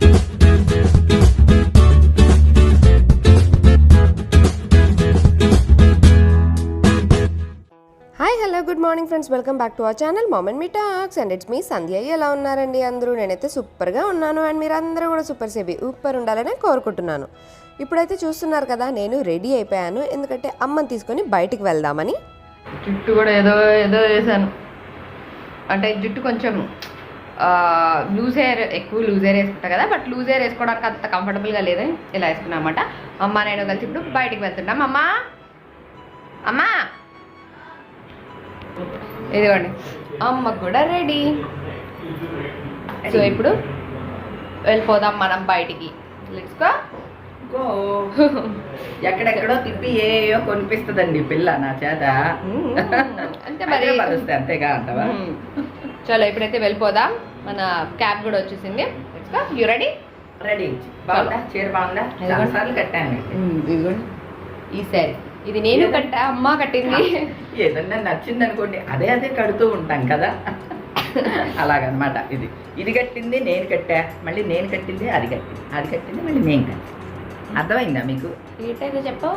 Hi hello good morning friends welcome back to our channel moment me talks and it's me Sandhya ఎలా ఉన్నారండి అందరూ? నేనైతే సూపర్గా ఉన్నాను అండ్ మీరు అందరూ కూడా సూపర్ సేబి ఊపర్ ఉండాలని కోరుకుంటున్నాను. ఇప్పుడైతే చూస్తున్నారు కదా నేను రెడీ అయిపోయాను. ఎందుకంటే అమ్మని తీసుకొని బయటికి వెళ్దామని. జుట్టు కూడా ఏదో ఏదో వేసాను అంటే జుట్టు కొంచెం లూజ్ హెయిర్ ఎక్కువ లూజ్ హెయిర్ వేసుకుంటా కదా బట్ లూజ్ హెయిర్ వేసుకోవడానికి అంత కంఫర్టబుల్గా లేదు ఇలా వేసుకున్నాం అనమాట అమ్మ నేను కలిసి ఇప్పుడు బయటికి వెళ్తున్నాం. అమ్మా! అమ్మా! ఇదిగోండి. అమ్మ కూడా రెడీ సో ఇప్పుడు వెళ్ళిపోదాం మనం బయటికి. లెట్స్ గో గో ఎక్కడెక్కడో తిప్పి ఏయో కొనిపిస్తుందండి పిల్ల నా చేత. అంటే మరి అంతేగా అంటవా. చలో ఇప్పుడైతే వెళ్ళిపోదాం. మన క్యాబ్ కూడా వచ్చేసింది. యూ రెడీ రెడీ బాగుందా? చీర బాగుందా? చాలా సార్లు కట్టాను. ఈ సారీ. ఇది నేను కట్టా అమ్మ కట్టింది. ఏదన్నా నచ్చింది అనుకోండి అదే అదే కడుతూ ఉంటాం కదా. అలాగనమాట ఇది. ఇది కట్టింది నేను కట్టా. మళ్ళీ నేను కట్టింది అది కట్టింది. అది కట్టింది మళ్ళీ నేను కట్టా అర్థమైందా మీకు? ఏంటో చెప్పావు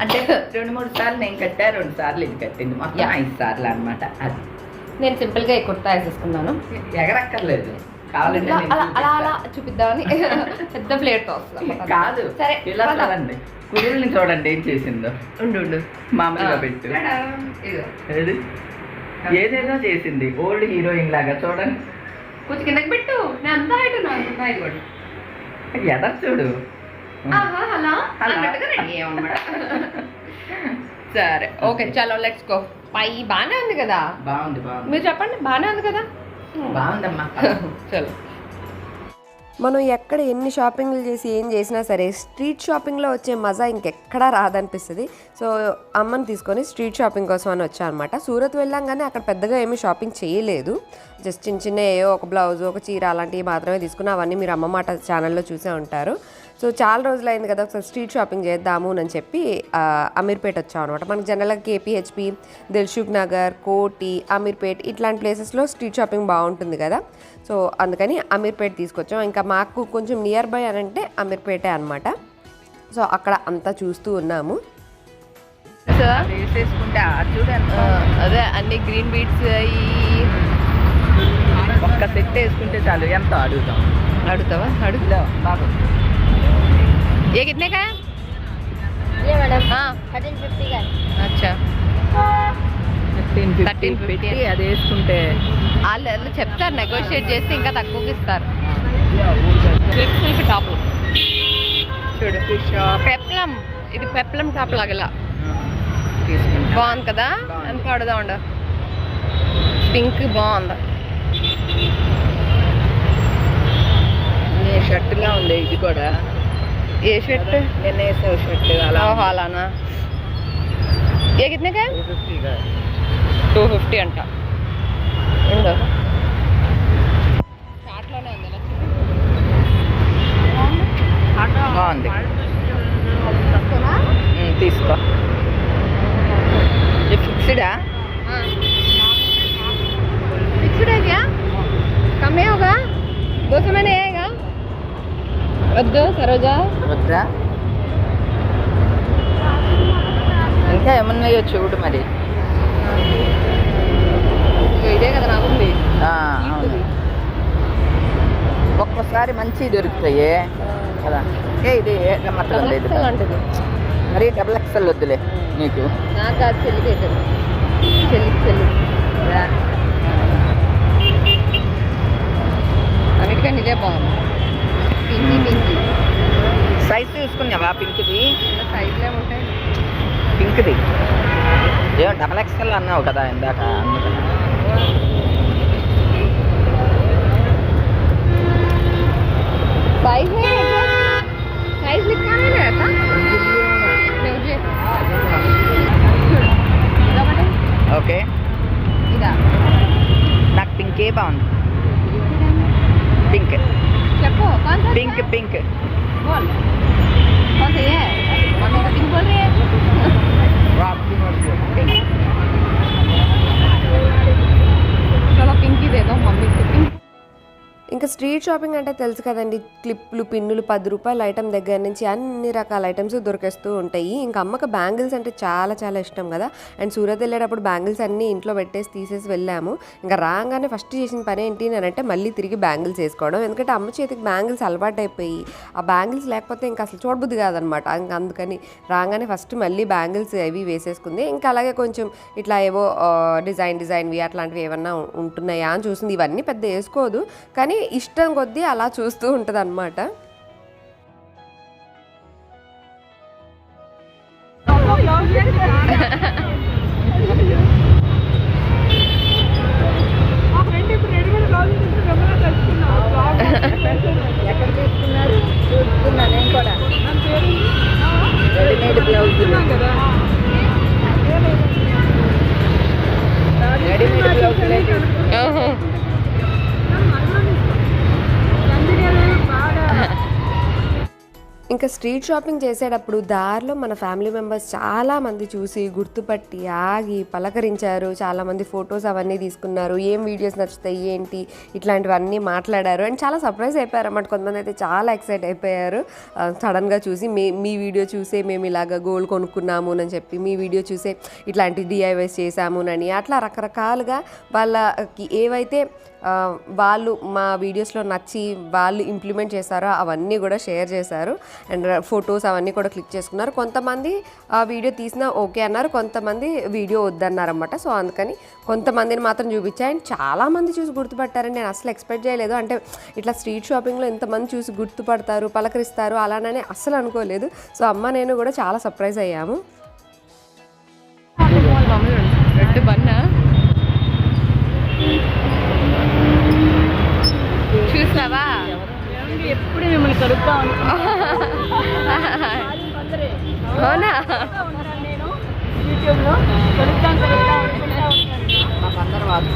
అంటే రెండు మూడు సార్లు నేను కట్టా రెండు సార్లు ఇది కట్టింది. మొత్తం. ఐదు సార్లు అనమాట అది. నేను సింపుల్గా ఈ కుర్తా వేసేసుకున్నాను. ఎగరక్కర్లేదు. కావాలంటే అలా అలా. చూపిద్దామని పెద్ద ప్లేట్ వస్తుంది కాదు. సరే ఇలా. చూడండి. కుదురుని చూడండి ఏం చేసిందో. ఉండు ఉండు. మామూలుగా. పెట్టు? ఏదేదో చేసింది. ఓల్డ్ హీరోయిన్ లాగా చూడండి. కొంచెం కిందకి పెట్టు. నేను అంతా హైట్ ఉన్నాను అయ్యామన్నమాట సరే ఓకే చలో లెట్స్ గో పై బాగానే ఉంది కదా? బాగుంది బాగుంది. మీరు చెప్పండి బాగానే ఉంది కదా? బాగుందమ్మా. చలో. మనం ఎక్కడ ఎన్ని షాపింగ్లు చేసి ఏం చేసినా సరే స్ట్రీట్ షాపింగ్లో వచ్చే మజా ఇంకెక్కడా రాదనిపిస్తుంది. సో అమ్మని తీసుకొని స్ట్రీట్ షాపింగ్ కోసం అని వచ్చా అనమాట సూరత్ వెళ్ళాం అక్కడ పెద్దగా ఏమీ షాపింగ్ చేయలేదు. జస్ట్ చిన్న చిన్న ఏవో ఒక బ్లౌజ్ ఒక చీర అలాంటివి మాత్రమే తీసుకుని అవన్నీ మీరు అమ్మ మాట ఛానల్లో చూసే ఉంటారు. సో చాలా రోజులు అయింది కదా ఒకసారి స్ట్రీట్ షాపింగ్ చేద్దాము అని చెప్పి అమీర్పేట్ వచ్చాం అనమాట మనకి జనరల్గా కేపీహెచ్పి దిల్షుక్ నగర్ కోటి అమీర్పేట్ ఇట్లాంటి ప్లేసెస్లో స్ట్రీట్ షాపింగ్ బాగుంటుంది కదా. సో అందుకని అమీర్పేట తీసుకొచ్చాం. ఇంకా మాకు కొంచెం నియర్ బై అని అంటే అమీర్పేటే అనమాట సో అక్కడ అంతా చూస్తూ ఉన్నాము. అదే అన్ని గ్రీన్ బీట్స్ ఒక్క సెట్ వేసుకుంటే చాలు. ఎంత అడుగుతాం? అడుగుతావా? అడుగుతావా బాబు ఏ కిట్నేకా అచ్చా. థర్టీన్ ఫిఫ్టీ అది వేసుకుంటే వాళ్ళు చెప్తారు నెగోషియేట్ చేసి ఇంకా తక్కువకి ఇస్తారు. Top uh, peplum. ఇది పెప్లం టాప్ లాగలా. బాగుంది కదా? ఎంత పడదా ఉండ. పింక్ బాగుంది. షర్ట్లా ఉంది ఇది కూడా. ఏ షర్ట్? నిన్న వేసావు షర్ట్ అలా అలానా? ఏ కితనే టూ ఫిఫ్టీ అంట. ఉందో చాట్లోనే ఉంది ఇలా చూడు. బాగుంది ఉమ్, తీసుకో ఇది ఫిక్స్డా हाँ फिक्स्ड है क्या कम नहीं होगा दो सौ में नहीं आएगा వద్దు సరోజా వద్దా ఇంకా ఏమన్నాయో చూడు మరి ఇదే కదా నాకుంది అవును. ఒక్కోసారి మంచి దొరుకుతాయి. కదా. ఏ ఇది లేదు. మరి డబుల్ ఎక్స్ఎల్ వద్దులే నీకు. నాకు కాదు చెల్లికి అవుతుంది చెల్లికి చెల్లి అన్నిటికంటే ఇదే బాగుంది. Pinky Pinky. సైజ్ చూసుకున్నావా పింక్ది? సైజులు ఏముంటాయి? పింక్ది. ఏమో డబల్ ఎక్స్ఎల్ అన్నావు కదా ఇందాక అందుకని. okay? Tidak. Nak pinke pound. Pink. Siapa? Pink pink. Bol. कौन सी है? मम्मी तो पिंक बोल रही है। आपकी मर्जी चलो पिंक ही दे दो मम्मी को पिंक. ఇంకా స్ట్రీట్ షాపింగ్ అంటే తెలుసు కదండి. క్లిప్లు పిన్నులు పది రూపాయల ఐటమ్ దగ్గర నుంచి అన్ని రకాల ఐటమ్స్ దొరికేస్తూ ఉంటాయి. ఇంకా అమ్మకి బ్యాంగిల్స్ అంటే చాలా చాలా ఇష్టం కదా. అండ్ సూరత్ వెళ్ళేటప్పుడు బ్యాంగిల్స్ అన్నీ ఇంట్లో పెట్టేసి తీసేసి వెళ్ళాము. ఇంకా రాగానే ఫస్ట్ చేసిన పని ఏంటి అని అంటే మళ్ళీ తిరిగి బ్యాంగిల్స్ వేసుకోవడం. ఎందుకంటే అమ్మ చేతికి బ్యాంగిల్స్ అలవాటు అయిపోయి ఆ బ్యాంగిల్స్ లేకపోతే ఇంకా అసలు చూడబుద్ది కాదనమాట. ఇంకా అందుకని రాగానే ఫస్ట్ మళ్ళీ బ్యాంగిల్స్ అవి వేసేసుకుంది. ఇంకా అలాగే కొంచెం ఇట్లా ఏవో డిజైన్ డిజైన్వి అట్లాంటివి ఏమన్నా ఉంటున్నాయా అని చూసింది. ఇవన్నీ పెద్ద వేసుకోదు. కానీ ఇష్టం కొద్దీ అలా చూస్తూ ఉంటుంది అనమాట ఎక్కడ తీసుకున్నారు చూసుకున్నా నేను కూడా రెడీమేడ్ బ్లౌజులు రెడీమేడ్ బ్లౌజులే ఇంకా స్ట్రీట్ షాపింగ్ చేసేటప్పుడు దారిలో మన ఫ్యామిలీ మెంబర్స్ చాలామంది చూసి గుర్తుపట్టి ఆగి పలకరించారు. చాలామంది ఫొటోస్ అవన్నీ తీసుకున్నారు. ఏం వీడియోస్ నచ్చుతాయి? ఏంటి? ఇట్లాంటివన్నీ మాట్లాడారు. అండ్ చాలా సర్ప్రైజ్ అయిపోయారు అన్నమాట కొంతమంది అయితే చాలా ఎక్సైట్ అయిపోయారు. సడన్గా చూసి మీ మీ వీడియో చూసే మేము ఇలాగ గోల్డ్ కొనుక్కున్నాము అని చెప్పి మీ వీడియో చూసే ఇట్లాంటి డిఐవైస్ చేశాము అని. అట్లా రకరకాలుగా వాళ్ళకి ఏవైతే వాళ్ళు మా వీడియోస్లో నచ్చి వాళ్ళు ఇంప్లిమెంట్ చేశారో అవన్నీ కూడా షేర్ చేశారు. అండ్ ఫొటోస్ అవన్నీ కూడా క్లిక్ చేసుకున్నారు. కొంతమంది ఆ వీడియో తీసినా ఓకే అన్నారు కొంతమంది వీడియో వద్దన్నారు అనమాట సో అందుకని కొంతమందిని మాత్రం చూపించా. అండ్ చాలామంది చూసి గుర్తుపట్టారని నేను అసలు ఎక్స్పెక్ట్ చేయలేదు. అంటే ఇట్లా స్ట్రీట్ షాపింగ్లో ఇంతమంది చూసి గుర్తుపడతారు పలకరిస్తారు అలానని అస్సలు అనుకోలేదు. సో అమ్మ నేను కూడా చాలా సర్ప్రైజ్ అయ్యాము. ఎప్పుడు మిమ్మల్ని కలుపుతా అవునా? కలుపుతాను కలుపుతా అనుకుంటా వాళ్ళు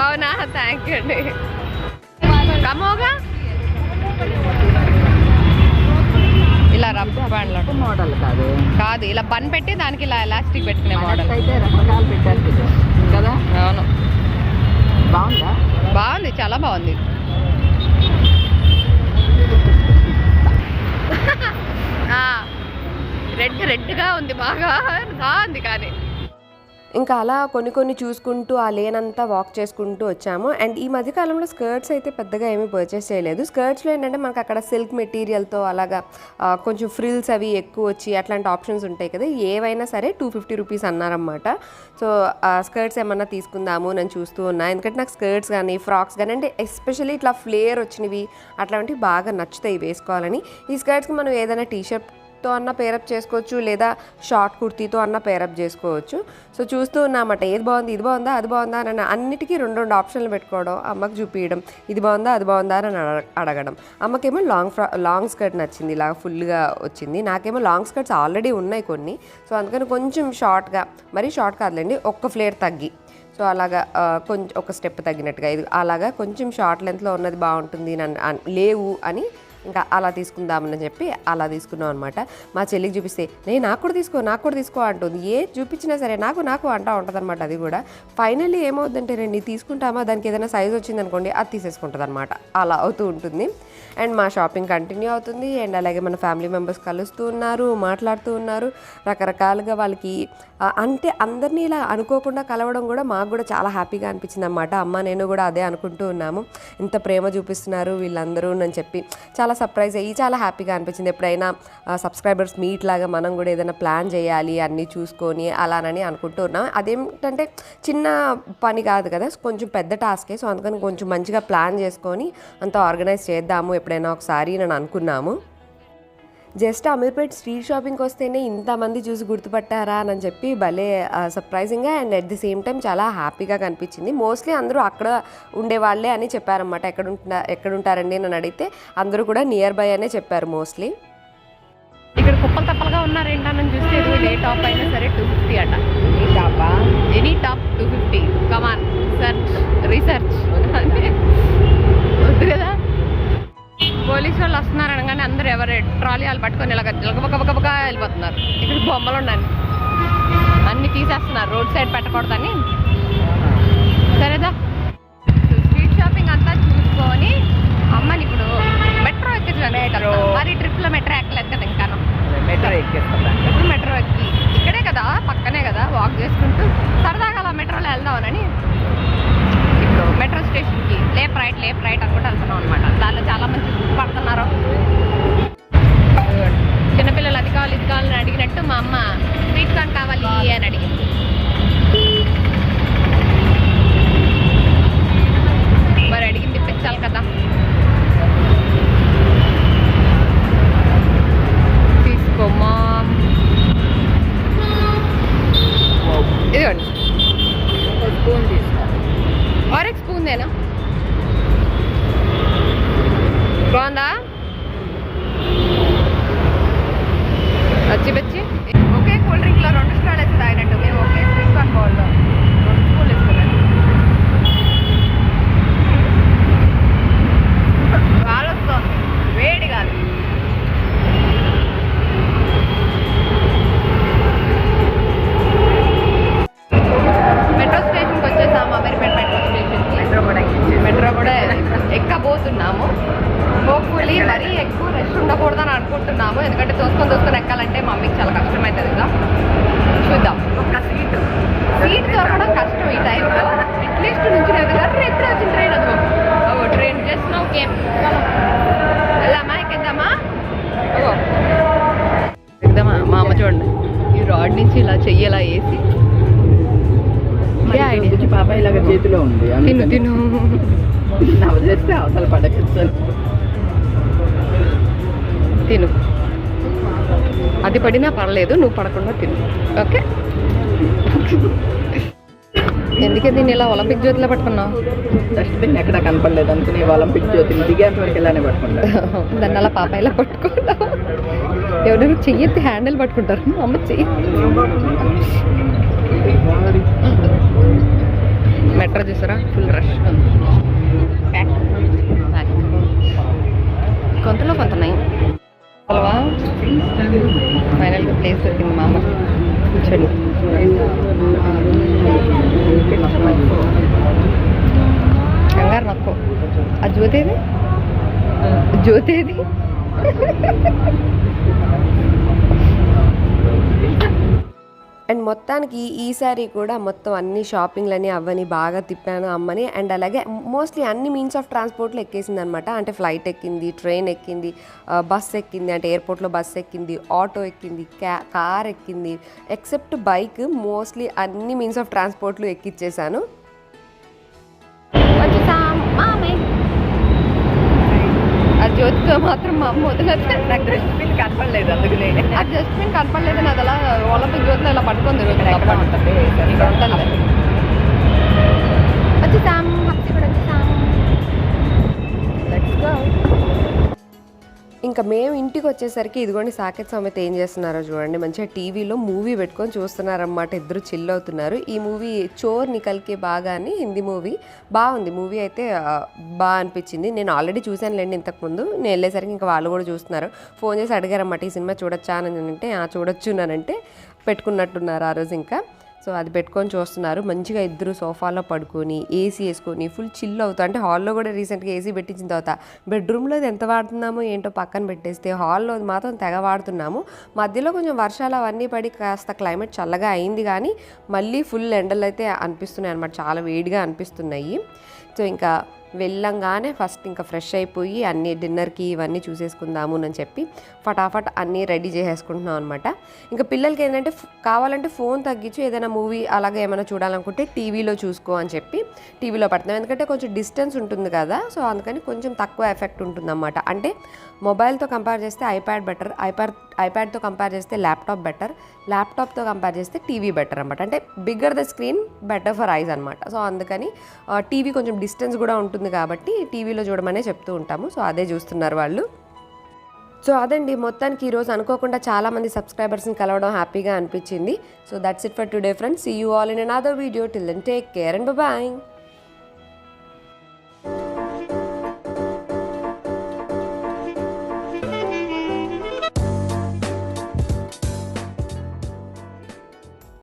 అవునా? థ్యాంక్ యూ అండి. కమోగా? ఇలా రబ్బర్ బ్యాండ్లో మోడల్ కాదు. కాదు ఇలా బన్ పెట్టి దానికి ఇలా ఎలాస్టిక్ పెట్టుకునే మోడల్. అయితే రకరకాలు పెట్టారు కదా. కదా అవును బాగుందా బాగుంది. రెడ్ రెడ్గా ఉంది బాగా బాగుంది కానీ. ఇంకా అలా కొన్ని కొన్ని చూసుకుంటూ ఆ లేన్ అంతా వాక్ చేసుకుంటూ వచ్చాము. అండ్ ఈ మధ్యకాలంలో స్కర్ట్స్ అయితే పెద్దగా ఏమీ పర్చేస్ చేయలేదు. స్కర్ట్స్లో ఏంటంటే మనకు అక్కడ సిల్క్ మెటీరియల్తో అలాగా కొంచెం ఫ్రిల్స్ అవి ఎక్కువ వచ్చి అట్లాంటి ఆప్షన్స్ ఉంటాయి కదా. ఏవైనా సరే టూ ఫిఫ్టీ రూపీస్ అన్నారన్నమాట. సో ఆ స్కర్ట్స్ ఏమన్నా తీసుకుందాము నేను చూస్తూ ఉన్నా. ఎందుకంటే నాకు స్కర్ట్స్ కానీ ఫ్రాక్స్ కానీ అంటే ఎస్పెషల్లీ ఇట్లా ఫ్లేయర్ వచ్చినవి అట్లాంటివి బాగా నచ్చుతాయి వేసుకోవాలని. ఈ స్కర్ట్స్కి మనం ఏదైనా టీషర్ట్ తో అన్న పేరప్ చేసుకోవచ్చు లేదా షార్ట్ కుర్తీతో అన్న పేరప్ చేసుకోవచ్చు. సో చూస్తూ ఉన్నామట ఏది బాగుంది ఇది బాగుందా అది బాగుందా అని అన్నిటికీ రెండు రెండు ఆప్షన్లు పెట్టుకోవడం అమ్మకి చూపించడం ఇది బాగుందా అది బాగుందా అని అడగడం. అమ్మకేమో లాంగ్ ఫ్రా లాంగ్ స్కర్ట్ నచ్చింది ఇలా ఫుల్గా వచ్చింది. నాకేమో లాంగ్ స్కర్ట్స్ ఆల్రెడీ ఉన్నాయి కొన్ని. సో అందుకని కొంచెం షార్ట్గా మరీ షార్ట్ కాదులేండి ఒక్క ఫ్లేర్ తగ్గి. సో అలాగా కొంచెం ఒక స్టెప్ తగ్గినట్టుగా ఇది అలాగా కొంచెం షార్ట్ లెంత్లో ఉన్నది బాగుంటుంది నన్ను లేవు అని ఇంకా అలా తీసుకుందామని చెప్పి అలా తీసుకున్నాం అనమాట మా చెల్లికి చూపిస్తే నేను నాకు కూడా తీసుకో నాకు కూడా తీసుకో అంటుంది. ఏ చూపించినా సరే నాకు నాకు అంటా ఉంటుంది అనమాట అది కూడా. ఫైనల్లీ ఏమవుతుందంటే నేను తీసుకుంటామా? దానికి ఏదైనా సైజ్ వచ్చిందనుకోండి అది తీసేసుకుంటుంది అనమాట అలా అవుతూ ఉంటుంది. అండ్ మా షాపింగ్ కంటిన్యూ అవుతుంది. అండ్ అలాగే మన ఫ్యామిలీ మెంబర్స్ కలుస్తూ ఉన్నారు మాట్లాడుతూ ఉన్నారు. రకరకాలుగా వాళ్ళకి అంటే అందరినీ ఇలా అనుకోకుండా కలవడం కూడా మాకు కూడా చాలా హ్యాపీగా అనిపించింది అనమాట అమ్మ నేను కూడా అదే అనుకుంటూ ఉన్నాము. ఇంత ప్రేమ చూపిస్తున్నారు వీళ్ళందరూ అని చెప్పి చాలా సర్ప్రైజ్ అయ్యి చాలా హ్యాపీగా అనిపించింది. ఎప్పుడైనా సబ్స్క్రైబర్స్ మీట్ లాగా మనం కూడా ఏదైనా ప్లాన్ చేయాలి అన్నీ చూసుకొని అలానని అనుకుంటూ ఉన్నాం. అదేంటంటే చిన్న పని కాదు కదా కొంచెం పెద్ద టాస్కే. సో అందుకని కొంచెం మంచిగా ప్లాన్ చేసుకొని అంత ఆర్గనైజ్ చేద్దాము. ఎప్పుడైనా ఒకసారి నేను అనుకున్నాము. జస్ట్ అమీర్పేట్ స్ట్రీట్ షాపింగ్కి వస్తేనే ఇంతమంది చూసి గుర్తుపట్టారా అని చెప్పి భలే సర్ప్రైజింగ్గా and at the same time చాలా హ్యాపీగా కనిపించింది. మోస్ట్లీ అందరూ అక్కడ ఉండేవాళ్ళే అని చెప్పారన్నమాట. ఎక్కడ ఉంటున్నా ఎక్కడ ఉంటారండి అని అడిగితే అందరూ కూడా నియర్ బై అనే చెప్పారు మోస్ట్లీ ఇక్కడ కుప్పలు తప్పలుగా ఉన్నారు ఏంటని చూస్తే ఇది ఏ టాప్ అయినా సరే టూ ఫిఫ్టీ అట. ఈ టాపా any top two fifty come on search research ఎవరు ట్రాలీ వాళ్ళు పట్టుకొని ఇలా ఇలాగ బొక్క వెళ్ళిపోతున్నారు. ఇక్కడ బొమ్మలు ఉన్నాయి అన్ని తీసేస్తున్నారు. రోడ్ సైడ్ పెట్టకూడదని. సరేదా స్ట్రీట్ షాపింగ్ అంతా చూసుకొని అమ్మని ఇప్పుడు మెట్రో ఎక్కించాను మరి ట్రిప్లో మెట్రో ఎక్కలేదు కదా ఇంకా. మెట్రో ఇప్పుడు మెట్రో ఎక్కి. ఇక్కడే కదా పక్కనే కదా వాక్ చేసుకుంటూ సరదాగా అలా మెట్రోలో వెళ్దామనని ఇప్పుడు మెట్రో స్టేషన్కి. లేప్ రైట్ లేప్ రైట్ అనుకుంటూ వెళ్తున్నాం అనమాట దానిలో చాలామంది పడుతున్నారు. కావాలి ఇది కావాలని అడిగినట్టు మా అమ్మ స్వీట్ కార్న్ కావాలి అని అడిగింది. మరి అడిగింది ఇప్పించాలి కదా. తీసుకోమా ఇదిగోండి. స్పూన్ తీసుకో. స్పూన్దేనా అనుకుంటున్నాము ఎందుకంటే తోసుకొని తోసుకొని ఎక్కాలంటే మమ్మీకి చాలా కష్టం అవుతుంది కదా. చూద్దాం. ఒక్క సీటు సీట్ దొరకడం కష్టం ఈ టైంలో అట్లీస్ట్ నుంచి ఎదుగా ట్రైన్ వచ్చిన ట్రైన్ అగో ట్రైన్ జస్ట్ నో కేమ్ వెళ్దామా ఎక్కిద్దామా? ఎక్దామా మా అమ్మ చూడండి. ఈ రాడ్ నుంచి ఇలా వేసి. ఇదే idea. బుజ్జి పాప ఇలాగ చేతిలో ఉంది. తిను తిను. నవ్వు చేస్తే అవతల పడకచ్చు తిను. అది పడినా పర్లేదు నువ్వు పడకుండా తిను. ఓకే? ఎందుకే దీన్ని ఇలా ఒలింపిక్ జ్యోతిలో పట్టుకున్నావు? డస్ట్బిన్ ఎక్కడ కనపడలేదు అనుకుని ఒలింపిక్ జ్యోతిని దిగేంత వరకు ఇలానే పట్టుకుంటా దాన్ని అలా పాప ఇలా పట్టుకుంటావు? ఎవరైనా చెయ్యెత్తి హ్యాండిల్ పట్టుకుంటారు. మా అమ్మ చెయ్యి. మెట్రో చూసారా? ఫుల్ రష్ కొంతలో కొంత హలోవా? ఫైనల్గా ప్లేస్ దొరికింది మామ కూర్చోండి. కంగారు నక్కో ఆ జ్యోతేది జ్యోతేది అండ్ మొత్తానికి ఈసారి కూడా మొత్తం అన్ని షాపింగ్లని అవ్వని బాగా తిప్పాను అమ్మని. అండ్ అలాగే మోస్ట్లీ అన్ని మీన్స్ ఆఫ్ ట్రాన్స్పోర్ట్లో ఎక్కేసింది అనమాట అంటే ఫ్లైట్ ఎక్కింది ట్రైన్ ఎక్కింది బస్ ఎక్కింది అంటే ఎయిర్పోర్ట్లో బస్ ఎక్కింది ఆటో ఎక్కింది క్యా కార్ ఎక్కింది ఎక్సెప్ట్ బైక్ మోస్ట్లీ అన్ని మీన్స్ ఆఫ్ ట్రాన్స్పోర్ట్లు ఎక్కిచ్చేసాను. వచ్చేసాం. జ్యోతితో మాత్రం మా అమ్మ వదిలేదు నాకు డస్ట్బిన్ కనపడలేదు అందుకనే ఆ డస్ట్బిన్ కనపడలేదు అది అలా ఒలింపిక్ జ్యోతిలో ఇలా పట్టుకొని తిరుగుతుంది. ఉంటుంది ఇక్కడ ఉంటుంది వచ్చేసాం హప్సి కూడా వచ్చేసాం లెట్స్ గో ఇంకా మేము ఇంటికి వచ్చేసరికి ఇదిగోండి సాకేత్ సమేత ఏం చేస్తున్నారో చూడండి. మంచిగా టీవీలో మూవీ పెట్టుకొని చూస్తున్నారన్నమాట. ఇద్దరు చిల్ అవుతున్నారు. ఈ మూవీ చోర్ నికల్కే బాగా అని హిందీ మూవీ. బాగుంది. మూవీ అయితే బాగా అనిపించింది. నేను ఆల్రెడీ చూశానులేండి ఇంతకుముందు నేను వెళ్ళేసరికి ఇంకా వాళ్ళు కూడా చూస్తున్నారు. ఫోన్ చేసి అడిగారన్నమాట ఈ సినిమా చూడొచ్చా? అని అంటే "ఆ, చూడొచ్చు అంటే పెట్టుకున్నట్టున్నారు ఆ రోజు ఇంకా. సో అది పెట్టుకొని చూస్తున్నారు. మంచిగా ఇద్దరు సోఫాలో పడుకొని ఏసీ వేసుకొని ఫుల్ చిల్ అవుతా. అంటే హాల్లో కూడా రీసెంట్గా ఏసీ పెట్టించిన తర్వాత బెడ్రూమ్లో అది ఎంత వాడుతున్నామో ఏంటో పక్కన పెట్టేస్తే హాల్లో మాత్రం తెగ వాడుతున్నాము. మధ్యలో కొంచెం వర్షాలు అవన్నీ పడి కాస్త క్లైమేట్ చల్లగా అయింది కానీ మళ్ళీ ఫుల్ ఎండలు అయితే అనిపిస్తున్నాయి అనమాట చాలా వేడిగా అనిపిస్తున్నాయి. సో ఇంకా వెళ్ళంగానే ఫస్ట్ ఇంకా ఫ్రెష్ అయిపోయి అన్ని డిన్నర్కి ఇవన్నీ చూసేసుకుందాము అని చెప్పి ఫటాఫట్ అన్నీ రెడీ చేసేసుకుంటున్నాం అనమాట ఇంకా పిల్లలకి ఏంటంటే కావాలంటే ఫోన్ తగ్గించి ఏదైనా మూవీ అలాగే ఏమైనా చూడాలనుకుంటే టీవీలో చూసుకో అని చెప్పి టీవీలో పడుతున్నాం ఎందుకంటే కొంచెం డిస్టెన్స్ ఉంటుంది కదా సో అందుకని కొంచెం తక్కువ ఎఫెక్ట్ ఉంటుందన్నమాట. అంటే మొబైల్తో కంపేర్ చేస్తే ఐప్యాడ్ బెటర్ ఐప్యాడ్ ఐప్యాడ్తో కంపేర్ చేస్తే ల్యాప్టాప్ బెటర్ ల్యాప్టాప్తో కంపేర్ చేస్తే టీవీ బెటర్ అనమాట అంటే bigger the screen better for eyes అనమాట సో అందుకని టీవీ కొంచెం డిస్టెన్స్ కూడా ఉంటుంది కాబట్టి టీవీలో చూడమనే చెప్తూ ఉంటాము. సో అదే చూస్తున్నారు వాళ్ళు. సో అదండి. మొత్తానికి ఈరోజు అనుకోకుండా చాలామంది సబ్స్క్రైబర్స్ని కలవడం హ్యాపీగా అనిపించింది. So that's it for today friends see you all in another video till then take care and bye